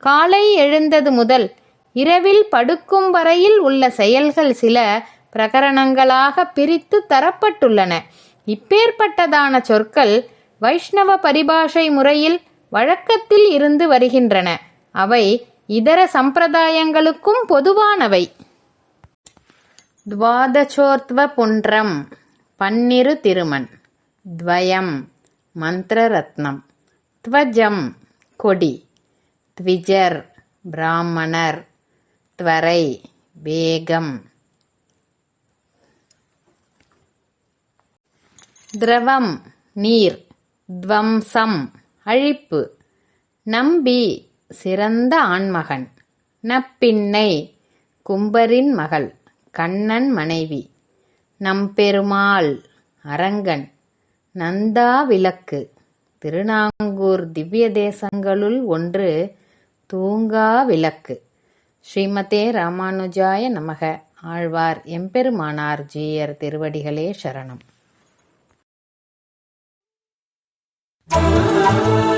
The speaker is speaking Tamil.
காலை எழுந்தது முதல் இரவில் படுக்கும் வரையில் உள்ள செயல்கள் சில பிரகரணங்களாக பிரித்து தரப்பட்டுள்ளன. இப்பேற்பட்டதான சொற்கள் வைஷ்ணவ பரிபாஷை முறையில் வழக்கத்தில் இருந்து வருகின்றன. அவை இதர சம்பிரதாயங்களுக்கும் பொதுவானவை. துவாதசோர்த்வ புன்றம் பன்னிரு திருமன் துவயம் மந்திரரத்னம் துவஜம் கொடி. த்விஜர் பிராமணர் துவரை வேகம் திரவம் நீர். துவம்சம் அழிப்பு. நம்பி சிறந்த ஆண்மகன். நப்பின்னை கும்பரின் மகள். கண்ணன் மனைவி. நம்பெருமாள் அரங்கன். நந்தா விளக்கு. திருநாங்கூர் திவ்ய தேசங்களுள் ஒன்று தூங்கா விளக்கு. ஸ்ரீமதே ராமானுஜாய நமக. ஆழ்வார் எம்பெருமானார் ஜீயர் திருவடிகளே சரணம். ஆ